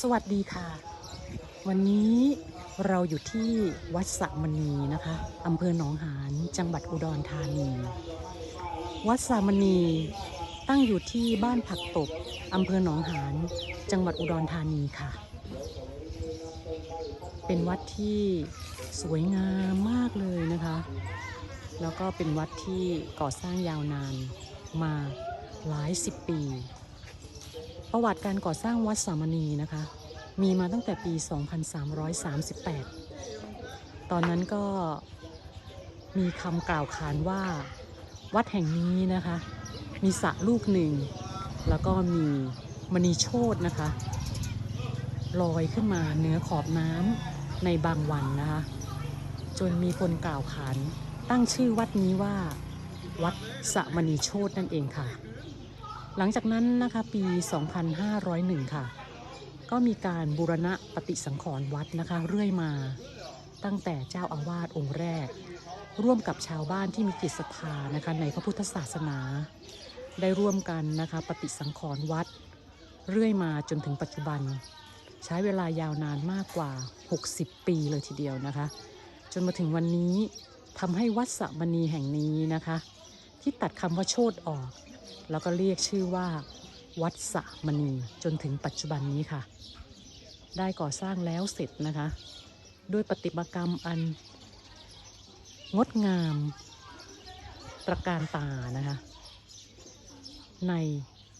สวัสดีค่ะ วันนี้เราอยู่ที่วัดสะมณีนะคะอำเภอหนองหานจังหวัดอุดรธานี วัดสะมณีตั้งอยู่ที่บ้านผักตบอำเภอหนองหานจังหวัดอุดรธานีค่ะ เป็นวัดที่สวยงามมากเลยนะคะ แล้วก็เป็นวัดที่ก่อสร้างยาวนานมาหลายสิบปี ประวัติการก่อสร้างวัดสามณีนะคะ มีมาตั้งแต่ปี 2338 ตอนนั้นก็มีคำกล่าวขานว่า วัดแห่งนี้นะคะ มีสระลูกหนึ่ง แล้วก็มีมณีโชตนะคะลอยขึ้นมาเหนือขอบน้ำในบางวันนะคะ จนมีคนกล่าวขานตั้งชื่อวัดนี้ว่า วัดสะมณีโชตนั่นเองค่ะ หลังจากนั้นนะคะปี 2501 ค่ะ ก็มีการบูรณะปฏิสังขรณ์วัดนะคะเรื่อยมา ตั้งแต่เจ้าอาวาสองค์แรก ร่วมกับชาวบ้านที่มีจิตศรัทธานะคะในพระพุทธศาสนา ได้ร่วมกันนะคะปฏิสังขรณ์วัด เรื่อยมาจนถึงปัจจุบัน ใช้เวลายาวนานมากกว่า 60 ปีเลยทีเดียวนะคะ จนมาถึงวันนี้ทำให้วัดสะมณีแห่งนี้นะคะ ที่ตัดคำว่าโชดออก แล้วก็เรียกชื่อว่า วัดสะมณีจนถึงปัจจุบันนี้ค่ะ ได้ก่อสร้างแล้วเสร็จนะคะ ด้วยปฏิมากรรมอัน งดงามตระการตานะคะ ใน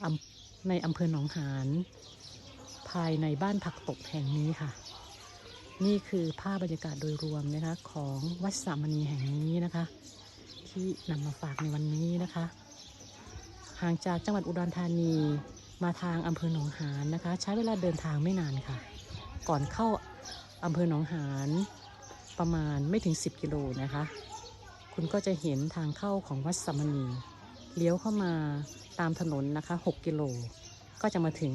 อำในอำเภอหนองหานภายในบ้านผักตบแห่งนี้ค่ะ นี่คือภาพบรรยากาศโดยรวมนะคะของวัดสามณีแห่งนี้นะคะ ที่นำมาฝากในวันนี้นะคะ ห่างจากจังหวัดอุดรธานี มาทางอำเภอหนองหานนะคะ ใช้เวลาเดินทางไม่นานค่ะ ก่อนเข้าอำเภอหนองหานประมาณไม่ถึง 10 กิโลนะคะ คุณก็จะเห็นทางเข้าของวัดสัมณีเลี้ยวเข้ามาตามถนนนะคะ 6 กิโล ก็จะมาถึง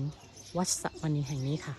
วัดสามณีแห่งนี้ค่ะ